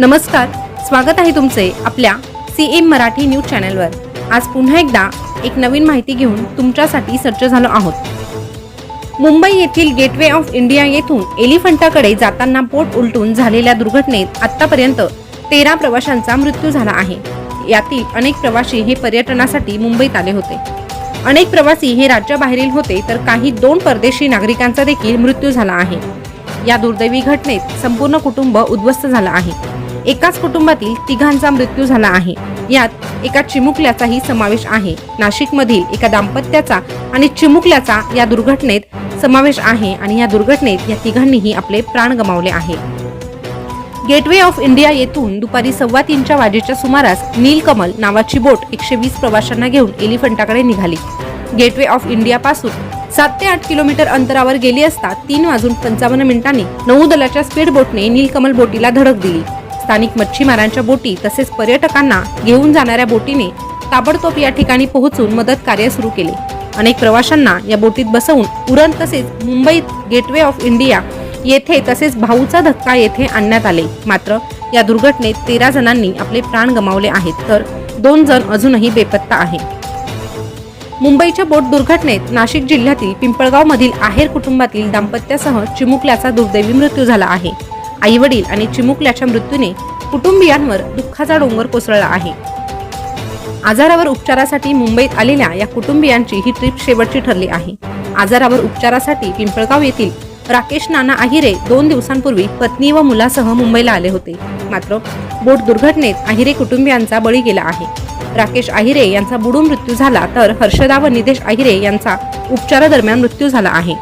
नमस्कार स्वागत आहे तुमचे आपल्या सी एम मराठी न्यूज चॅनलवर. आज पुन्हा एकदा एक नवीन माहिती घेऊन तुमच्यासाठी सज्ज झालो आहोत. मुंबई येथील गेटवे ऑफ इंडिया येथून एलिफंटाकडे जाताना बोट उलटून झालेल्या दुर्घटनेत आतापर्यंत तेरा प्रवाशांचा मृत्यू झाला आहे. यातील अनेक प्रवासी हे पर्यटनासाठी मुंबईत आले होते. अनेक प्रवासी हे राज्याबाहेरील होते तर काही दोन परदेशी नागरिकांचा देखील मृत्यू झाला आहे. या दुर्दैवी घटनेत संपूर्ण कुटुंब उद्ध्वस्त झालं आहे. एकाच कुटुंबातील तिघांचा मृत्यू झाला आहे. यात एका चिमुकल्याचाही समावेश आहे. नाशिकमधील एका दाम्पत्याचा आणि चिमुकल्याचा या दुर्घटनेत समावेश आहे आणि या दुर्घटनेत या तिघांनीही आपले प्राण गमावले आहे. गेटवे ऑफ इंडिया येथून दुपारी सव्वा तीनच्या वाजेच्या सुमारास नीलकमल नावाची बोट एकशे वीस प्रवाशांना घेऊन एलिफंटाकडे निघाली. गेटवे ऑफ इंडिया पासून सात ते आठ किलोमीटर अंतरावर गेली असता तीन वाजून पंचावन्न मिनिटांनी नौदलाच्या स्पीड बोटने नीलकमल बोटीला धडक दिली. स्थानिक मच्छीमारांच्या बोटी तसेच पर्यटकांना घेऊन जाणाऱ्या बोटीने ताबडतोब या ठिकाणी पोहोचून मदत कार्य सुरू केले. अनेक प्रवाशांना या बोटीत बसवून उरण तसेच मुंबईत गेटवे ऑफ इंडिया येथे तसेच भाऊचा धक्का येथे आणण्यात आले. मात्र या दुर्घटनेत तेरा जणांनी आपले प्राण गमावले आहेत तर दोन जण अजूनही बेपत्ता आहे मुंबईच्या बोट दुर्घटनेत नाशिक जिल्ह्यातील पिंपळगाव मधील आहेर कुटुंबातील दाम्पत्यासह चिमुकल्याचा दुर्दैवी मृत्यू झाला आहे. आई वडील आणि चिमुकल्याच्या मृत्यूने कुटुंबियांवर दुःखाचा डोंगर कोसळला आहे. आजारावर उपचारासाठी मुंबईत आलेल्या या कुटुंबियांची ही ट्रिप शेवटची ठरली आहे. आजारावर उपचारासाठी पिंपळगाव येथील राकेश नाना आहिरे दोन दिवसांपूर्वी पत्नी व मुलासह मुंबईला आले होते. मात्र बोट दुर्घटनेत आहिरे कुटुंबियांचा बळी गेला आहे. राकेश आहिरे यांचा बुडून मृत्यू झाला तर हर्षदा व निदेश आहिरे यांचा उपचारादरम्यान मृत्यू झाला आहे.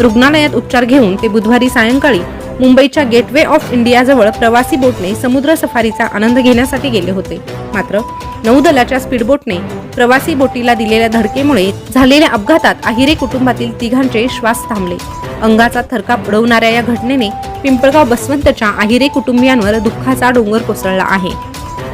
रुग्णालयात उपचार घेऊन ते बुधवारी सायंकाळी मुंबईच्या गेटवे ऑफ इंडियाजवळ प्रवासी बोटने समुद्र सफारीचा आनंद घेण्यासाठी गेले होते. मात्र नौदलाच्या स्पीडबोटने प्रवासी बोटीला दिलेल्या धडकेमुळे झालेल्या अपघातात आहिरे कुटुंबातील तिघांचे श्वास थांबले. अंगाचा थरकाप उडवणाऱ्या या घटनेने पिंपळगाव बसवंतच्या आहिरे कुटुंबियांवर दुःखाचा डोंगर कोसळला आहे.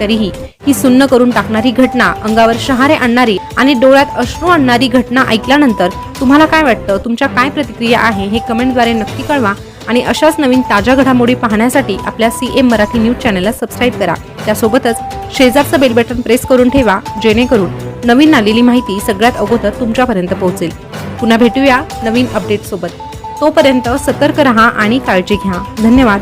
तरीही ही सुन्न करून टाकणारी घटना अंगावर शहारे आणणारी आणि डोळ्यात अश्रू आणणारी घटना ऐकल्यानंतर तुम्हाला काय वाटतं? तुमच्या काय प्रतिक्रिया आहे? हे कमेंटद्वारे नक्की कळवा. आणि अशाच नवीन ताज्या घडामोडी पाहण्यासाठी आपल्या सी एम मराठी न्यूज चॅनलला सबस्क्राईब करा. त्यासोबतच शेजारचं बेल बटन प्रेस करून ठेवा जेणेकरून नवीन आलेली माहिती सगळ्यात अगोदर तुमच्यापर्यंत पोहोचेल. पुन्हा भेटूया नवीन अपडेट सोबत. तोपर्यंत सतर्क रहा आणि काळजी घ्या. धन्यवाद.